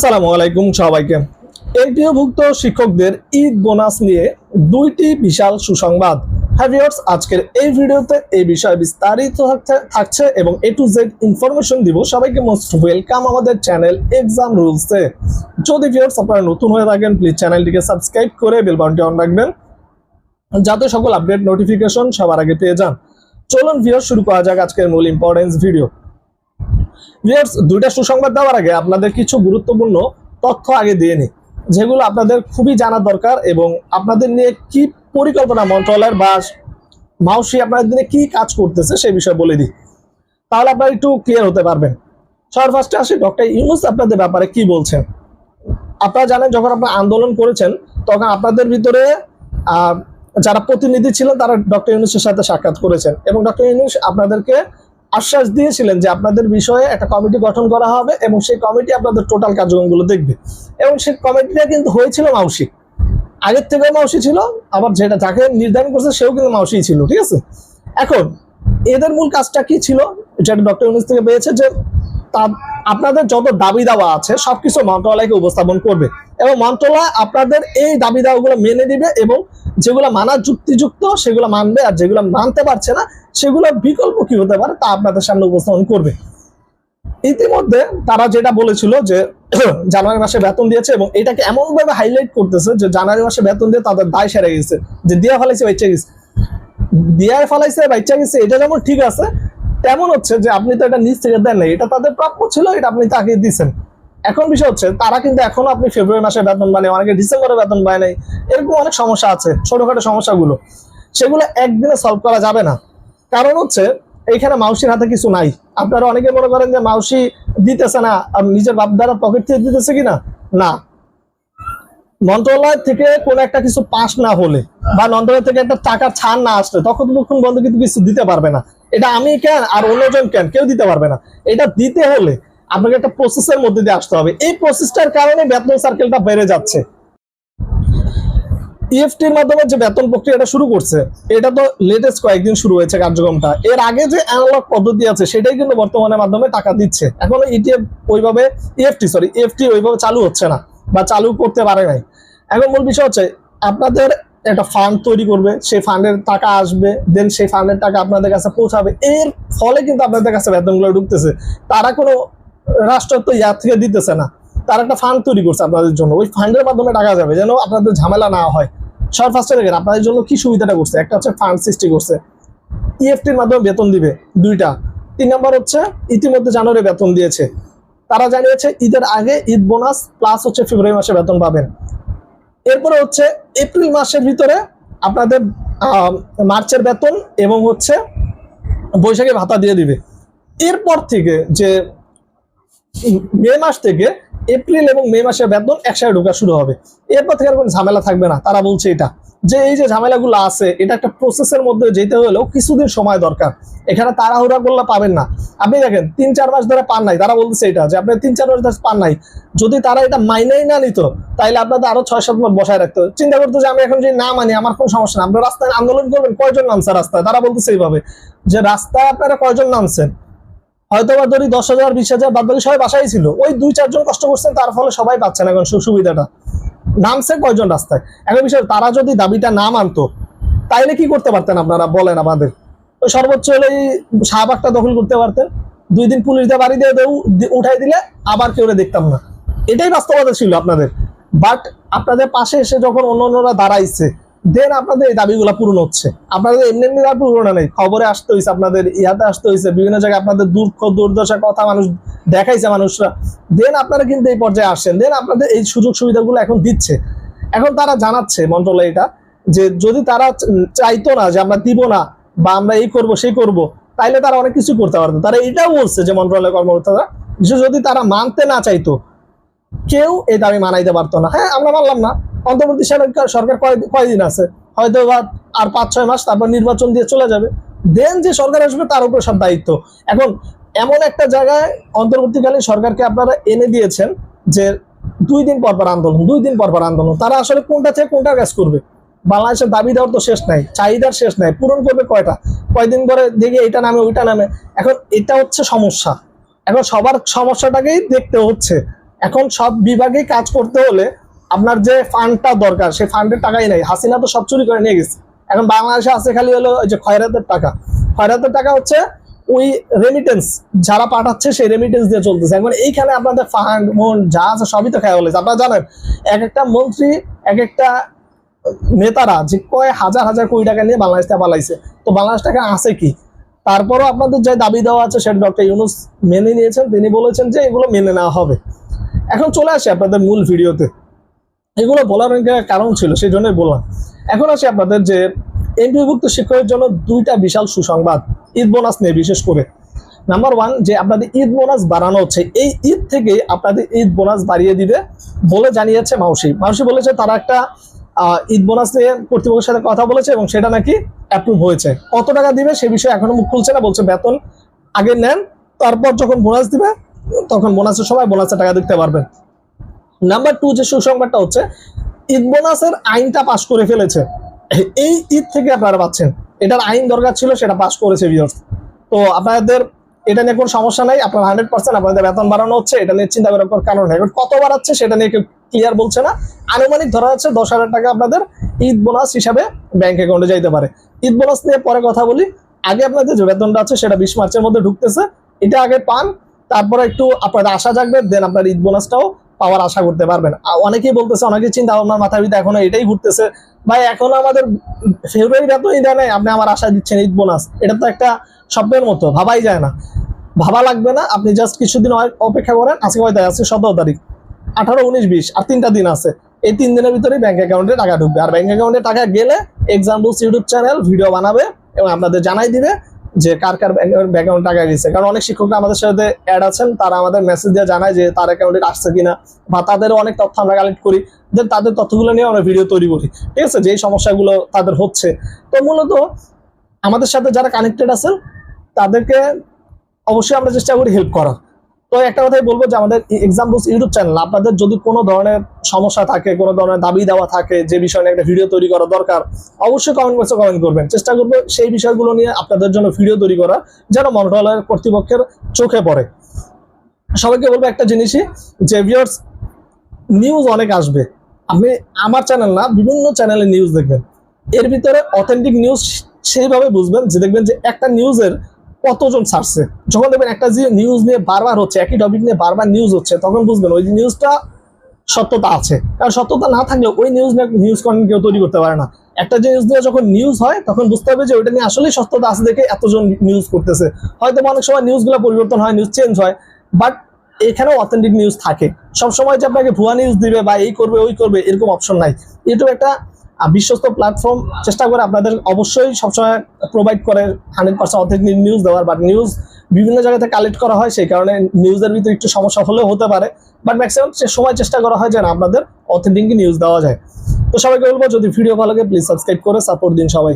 আসসালামু আলাইকুম সবাইকে। এনটিওভুক্ত শিক্ষকদের ঈদ বোনাস নিয়ে দুইটি বিশাল সুসংবাদ। হ্যাভিয়ার্স আজকের এই ভিডিওতে এই বিষয়ে বিস্তারিত থাকছে- এবং এ টু জেড ইনফরমেশন দিব। সবাইকে মোস্ট ওয়েলকাম আমাদের চ্যানেল এক্সাম রুলসে যদি ভিউয়ার্স আপনারা নতুন হয়ে থাকেন প্লিজ চ্যানেলটিকে সাবস্ক্রাইব করে বেল অন রাখবেন, যাতে সকল আপডেট নোটিফিকেশন সবার আগে পেয়ে যান। চলুন ভিউয়ার্স, শুরু করা যাক আজকের মূল ইম্পর্টেন্স ভিডিও ভিউয়ার্স দুইটা সুসংবাদ দেওয়ার আগে আপনাদের কিছু গুরুত্বপূর্ণ তথ্য আগে দিয়ে নিই, যেগুলো আপনাদের খুবই জানা দরকার এবং আপনাদের নিয়ে কি পরিকল্পনা মন্ত্রণালয়ের বা মাউসি আপনাদের নিয়ে কি কাজ করতেছে সেই বিষয়ে বলে দিই। তাহলে আপনারা একটু ক্লিয়ার হতে পারবেন। সবার ফার্স্টে আসি, ডক্টর ইউনুস আপনাদের ব্যাপারে কি বলছেন? আপনারা জানেন, যখন আপনারা আন্দোলন করেছেন, তখন আপনাদের ভিতরে যারা প্রতিনিধি ছিলেন, তারা ডক্টর ইউনুসের সাথে সাক্ষাৎ করেছেন এবং ডক্টর ইউনুস আপনাদেরকে আশ্বাস দিয়েছিলেন যে আপনাদের বিষয়ে একটা কমিটি গঠন করা হবে এবং সেই কমিটি আপনাদের টোটাল কার্যক্রমগুলো দেখবে। এবং সেই কমিটিটা কিন্তু হয়েছিল মাউসি। আগের থেকে মাউসি ছিল, আবার যেটা যাকে নির্ধারণ করছে সেও কিন্তু মাউসি ছিল, ঠিক আছে? এখন, এদের মূল কাজটা কি ছিল? যেটা ডক্টর ইউনিস থেকে পেয়েছে যে আপনাদের যত দাবি দাওয়া আছে, সবকিছু মন্ত্রণালয়কে উপস্থাপন করবে। এবং মন্ত্রণালয় আপনাদের এই দাবি দাওয়াগুলো মেনে দিবে এবং যেগুলো মানার যুক্তিযুক্ত, সেগুলো মানবে আর যেগুলো মানতে পারছে না, সেগুলো বিকল্প কি হতে পারে তা আপনাদের সামনে উপস্থাপন করবে। ইতিমধ্যে তারা যেটা বলেছিল যে, জানুয়ারি মাসে বেতন দিয়েছে এবং এটাকে এমন ভাবে হাইলাইট করতেছে যে, জানুয়ারি মাসে বেতন দিয়ে তাদের দায় সেরে গেছে। যে, দিয়া ফেলাইছে বাচ্চা গেছে। দিয়া ফেলাইছে বাচ্চা গেছে, এটা যেমন ঠিক আছে তেমন হচ্ছে যে আপনি তো এটা নিজ থেকে দেন নাই এটা তাদের প্রাপ্য ছিল এটা আপনি তাকে দিচ্ছেন এখন বিষয় হচ্ছে তারা কিন্তু এখনও আপনি ফেব্রুয়ারি মাসে বেতন পায় নাই, অনেকে ডিসেম্বরে বেতন পায় নাই এরকম অনেক সমস্যা আছে ছোটখাটো সমস্যাগুলো। সেগুলো একদিনে সলভ করা যাবে না। কারণ হচ্ছে এইখানে মাউসির হাতে কিছু নাই। আপনারা অনেকে মনে করেন যে মাউসি দিতেছে না নিজের বাপ দ্বারা পকেট থেকে দিতেছে কিনা? না। মন্ত্রণালয় থেকে কোন একটা কিছু পাস না হলে বা মন্ত্রণালয় থেকে একটা টাকা ছাড় না আসলে তখন তখন বন্ধু কিন্তু কিছু দিতে পারবে না। এটা আমি কেন আর অন্যজন কেন? কেউ দিতে পারবে না। এটা দিতে হলে আপনাকে একটা প্রসেসের মধ্যে দিয়ে আসতে হবে। এই প্রসেসটার কারণে বেতন সার্কেলটা বেড়ে যাচ্ছে। ইএফটির মাধ্যমে যে বেতন প্রক্রিয়াটা শুরু করছে, এটা তো লেটেস্ট কয়েকদিন শুরু হয়েছে কার্যক্রমটা। এর আগে যে অ্যানালগ পদ্ধতি আছে, সেটাই কিন্তু বর্তমানে মাধ্যমে টাকা দিচ্ছে। এখনও ইটিএফ ওইভাবে ইএফটি সরি ইএফটি ওইভাবে চালু হচ্ছে না বা চালু করতে পারে নাই। এখন মূল বিষয় হচ্ছে, আপনাদের একটা ফান্ড তৈরি করবে, সেই ফান্ডের টাকা আসবে দেন সেই ফান্ডের টাকা আপনাদের কাছে পৌঁছাবে। এর ফলে কিন্তু আপনাদের কাছে বেতনগুলো ঢুকতেছে। তারা কোনো রাষ্ট্রত্ব ইয়ার থেকে দিতেছে না। তারা একটা ফান্ড তৈরি করছে আপনাদের জন্য। ওই ফান্ডের মাধ্যমে টাকা যাবে, যেন আপনাদের ঝামেলা না হয়। সবার ফার্স্টে দেখেন, আপনাদের জন্য কি সুবিধাটা করছে? একটা হচ্ছে ফান্ড সৃষ্টি করছে। ইএফটির মাধ্যমে বেতন দিবে, দুইটা। তিন নম্বর হচ্ছে, ইতিমধ্যে জানুয়ারি বেতন দিয়েছে। তারা জানিয়েছে ঈদের আগে ঈদ বোনাস প্লাস হচ্ছে ফেব্রুয়ারি মাসে বেতন পাবেন। এরপরে হচ্ছে এপ্রিল মাসের ভিতরে আপনাদের মার্চের বেতন এবং হচ্ছে বৈশাখের ভাতা দিয়ে দিবে। এরপর থেকে যে মে মাস থেকে এপ্রিল এবং মে মাসের বেতন একসাথে ঢোকা শুরু হবে। এরপর থেকে আর কোনো ঝামেলা থাকবে না। তারা বলছে এটা। যে এই যে ঝামেলাগুলো আছে, এটা একটা প্রসেসের মধ্যে যেতে হলেও কিছুদিন সময় দরকার। এখানে তাড়াহুড়া করলে পাবেন না। আপনি দেখেন, তিন চার মাস ধরে পান নাই, তারা বলতেছে এটা, যে আপনি তিন চার মাস ধরে পান নাই। যদি তারা এটা মাইনেই না নিত, তাইলে আপনাদের আরও ছয় সাত মাস বসায় রাখতো চিন্তা করতো যে আমি এখন যদি না মানি, আমার কোনো সমস্যা না। আপনারা রাস্তায় আন্দোলন করবেন, কয়জন নামছে রাস্তায়? তারা বলতেছে এইভাবে। যে রাস্তায় আপনারা কয়জন নামছেন? হয়তো বা ধরি দশ হাজার, বিশ হাজার, বাদ বাকি সবাই বাসায় ছিল। ওই দুই চারজন কষ্ট করছেন, তার ফলে সবাই পাচ্ছেন এখন সুবিধাটা নামছে কয়জন রাস্তায়? এখন বিষয়, তারা যদি দাবিটা না মানতো, তাইলে কি করতে পারতেন আপনারা? বলেন আমাদের। তো সর্বোচ্চ হলে শাহবাগটা দখল করতে পারতেন। দুই দিন পুলিশ বাড়ি দিয়ে উঠাই দিলে আবার কেউ দেখতাম না। এটাই বাস্তবতা ছিল আপনাদের। বাট আপনাদের পাশে এসে যখন অন্য অন্যরা দাঁড়াইছে দেন আপনাদের এই দাবিগুলো পূরণ হচ্ছে। আপনাদের এমনি এমনি আর পূরণ নেই। খবরে আসতে হয়েছে আপনাদের, ইয়াতে আসতে হয়েছে বিভিন্ন জায়গায় আপনাদের দুঃখ দুর্দশার কথা মানুষ দেখাইছে মানুষরা। দেন আপনারা কিন্তু এই পর্যায়ে আসছেন দেন আপনাদের এই সুযোগ সুবিধাগুলো এখন দিচ্ছে। এখন তারা জানাচ্ছে মন্ত্রণালয় এটা, যে যদি তারা চাইতো না যে আমরা দিব না, বা আমরা এই করব, সেই করব, তাইলে তারা অনেক কিছু করতে পারতো। তারা এটাও বলছে যে মন্ত্রণালয় কর্মকর্তারা, যে যদি তারা মানতে না চাইতো, কেউ এই দাবি মানাইতে পারতো না। হ্যাঁ আমরা মানলাম না। অন্তর্বর্তী সরকার সরকার কয় কয়দিন আছে? হয়তো বা আর পাঁচ, ছয় মাস তারপর নির্বাচন দিয়ে চলে যাবে। দেন যে সরকার আসবে তার উপর সব দায়িত্ব। এখন এমন একটা জায়গায় অন্তর্বর্তীকালীন সরকারকে আপনারা এনে দিয়েছেন যে দুই দিন পর পর আন্দোলন, দুই দিন পর পর আন্দোলন। তারা আসলে কোনটা থেকে কোনটা কাজ করবে? বাংলাদেশের দাবি দেওয়ার তো শেষ নাই, চাহিদার শেষ নাই, পূরণ করবে কয়টা? কয়দিন পরে দেখি এটা নামে, ওইটা নামে। এখন এটা হচ্ছে সমস্যা। এখন সবার সমস্যাটাকেই দেখতে হচ্ছে। এখন সব বিভাগে কাজ করতে হলে আপনার যে ফান্ডটা দরকার, সেই ফান্ডের টাকাই নাই। হাসিনা তো সব চুরি করে নিয়ে গেছে। এখন বাংলাদেশে আছে খালি হলো ওই যে খয়রাতের টাকা। খয়রাতের টাকা হচ্ছে ওই রেমিটেন্স যারা পাঠাচ্ছে সেই রেমিটেন্স দিয়ে চলতেছে। এখন এইখানে আপনাদের ফান্ড মন, যা আছে সবই তো খেয়া বলেছে আপনারা জানেন, এক একটা মন্ত্রী, এক একটা নেতারা যে কয় হাজার হাজার কোটি টাকা নিয়ে বাংলাদেশ পালাইছে। তো বাংলাদেশ টাকা আছে কি? তারপরও আপনাদের যে দাবি দেওয়া আছে, সেটা ডক্টর ইউনুস মেনে নিয়েছেন। তিনি বলেছেন যে এগুলো মেনে নেওয়া হবে। এখন চলে আসে আপনাদের মূল ভিডিওতে। এগুলো বলার কারণ ছিল সেই জন্যই বললাম। এখন আসি আপনাদের যে এমপিভুক্ত শিক্ষকের জন্য দুইটা বিশাল সুসংবাদ, ঈদ বোনাস নিয়ে বিশেষ করে। নাম্বার ওয়ান যে আপনাদের ঈদ বোনাস বাড়ানো হচ্ছে, এই ঈদ থেকে আপনাদের ঈদ বোনাস বাড়িয়ে দিবে বলে জানিয়েছে মাউসি। মাউসি বলেছে তারা একটা ঈদ বোনাস নিয়ে কর্তৃপক্ষের সাথে কথা বলেছে এবং সেটা নাকি অ্যাপ্রুভ হয়েছে। কত টাকা দিবে সে বিষয়ে এখনও মুখ খুলছে না, বলছে বেতন আগে নেন, তারপর যখন বোনাস দিবে, তখন বোনাসের সময় বোনাসের টাকা দিতে পারবেন। নাম্বার টু যে সুসংবাদটা হচ্ছে ঈদ বোনাসের আইনটা পাশ করে ফেলেছে। এই ঈদ থেকে আপনারা পাচ্ছেন। এটার আইন দরকার ছিল, সেটা পাশ করেছে ভিউয়ার্স তো আপনাদের এটা নিয়ে কোনো সমস্যা নাই, আপনার হান্ড্রেড পার্সেন্ট আপনাদের বেতন বাড়ানো হচ্ছে, এটা নিয়ে চিন্তা করার কারণ নেই। কত বাড়াচ্ছে সেটা নিয়ে কেউ ক্লিয়ার বলছে না। আনুমানিক ধরা যাচ্ছে দশ হাজার টাকা আপনাদের ঈদ বোনাস হিসাবে ব্যাংক অ্যাকাউন্টে যাইতে পারে। ঈদ বোনাস নিয়ে পরে কথা বলি। আগে আপনাদের যে বেতনটা আছে, সেটা বিশ মার্চের মধ্যে ঢুকতেছে। এটা আগে পান, তারপরে একটু আপনাদের আশা জাগবে দেন আপনার ঈদ বোনাসটাও পাওয়ার আশা করতে পারবেন। অনেকেই বলতেছে অনেকেই চিন্তা ভাবনার মাথার ভিতরে এখনও এটাই ঘুরতেছে। ভাই, এখনও আমাদের ফেব্রুয়ারি বেতনই দেয় আপনি আমার আশা দিচ্ছেন ঈদ বোনাস। এটা তো একটা স্বপ্নের মতো, ভাবাই যায় না। ভাবা লাগবে না, আপনি জাস্ট কিছুদিন অপেক্ষা করেন, আজকে কয় আছে? সতেরো তারিখ। আঠারো, উনিশ, বিশ, আর তিনটা দিন আছে। এই তিন দিনের ভিতরেই ব্যাংক অ্যাকাউন্টে টাকা ঢুকবে। আর ব্যাংক অ্যাকাউন্টে টাকা গেলে এক্সাম্পলস ইউটিউব চ্যানেল ভিডিও বানাবে এবং আপনাদের জানাই দিবে যে কার কার ব্যাকগ্রাউন্ড টাকা গেছে কারণ অনেক শিক্ষকরা আমাদের সাথে অ্যাড আছেন, তারা আমাদের মেসেজ দিয়ে জানায় যে তার অ্যাকাউন্টে আসছে কিনা বা তাদেরও অনেক তথ্য আমরা কালেক্ট করি। দেন তাদের তথ্যগুলো নিয়ে আমরা ভিডিও তৈরি করি। ঠিক আছে? যেই সমস্যাগুলো তাদের হচ্ছে। তো মূলত আমাদের সাথে যারা কানেক্টেড আছেন, তাদেরকে অবশ্যই আমরা চেষ্টা করি হেল্প করার। তো একটা কথাই বলব যে আমাদের এক্সাম্পলস ইউটিউব চ্যানেল আপনাদের যদি কোনো ধরনের সমস্যা থাকে, কোনো ধরনের দাবি দেওয়া থাকে, যে বিষয় নিয়ে একটা ভিডিও তৈরি করা দরকার, অবশ্যই কমেন্ট বক্সে কমেন্ট করবেন। চেষ্টা করব সেই বিষয়গুলো নিয়ে আপনাদের জন্য ভিডিও তৈরি করা, যেন মন্ত্রণালয়ের কর্তৃপক্ষের চোখে পড়ে। সবাইকে বলব একটা জিনিসই, যে ভিউয়ার্স নিউজ অনেক আসবে। আপনি আমার চ্যানেল না, বিভিন্ন চ্যানেলে নিউজ দেখবেন। এর ভিতরে অথেন্টিক নিউজ সেইভাবে বুঝবেন যে দেখবেন যে একটা নিউজের কতজন ছাড়ছে? যখন দেখবেন একটা যে নিউজ নিয়ে বারবার হচ্ছে, একই টপিক নিয়ে বারবার নিউজ হচ্ছে, তখন বুঝবেন ওই নিউজটা সত্যতা আছে। কারণ সত্যতা না থাকলে ওই নিউজ নিয়ে নিউজ কন্টেন্ট কেউ তৈরি করতে পারে না। একটা জিনিস নিয়ে যখন নিউজ হয়, তখন বুঝতে হবে যে ওইটা নিয়ে আসলেই সত্যতা আছে দেখে এতজন নিউজ করতেছে। হয়তো অনেক সময় নিউজগুলো পরিবর্তন হয় নিউজ চেঞ্জ হয় বাট এখানেও অথেন্টিক নিউজ থাকে। সব সময় যে আপনাকে ভুয়া নিউজ দিবে বা এই করবে, ওই করবে, এরকম অপশন নাই। ইউটিউব একটা বিশ্বস্ত প্ল্যাটফর্ম চেষ্টা করে আপনাদের অবশ্যই সবসময় প্রোভাইড করে হান্ড্রেড পার্সেন্ট অথেন্টিক নিউজ দেওয়ার। বাট নিউজ বিভিন্ন জায়গাতে কালেক্ট করা হয়, সেই কারণে নিউজের ভিতরে একটু সমস্যা হলেও হতে পারে। বাট ম্যাক্সিমাম সে সময় চেষ্টা করা হয় যেন আপনাদের অথেন্টিক নিউজ দেওয়া যায়। তো সবাইকে বলব, যদি ভিডিও ভালো লাগে প্লিজ সাবস্ক্রাইব করে সাপোর্ট দিন সবাই।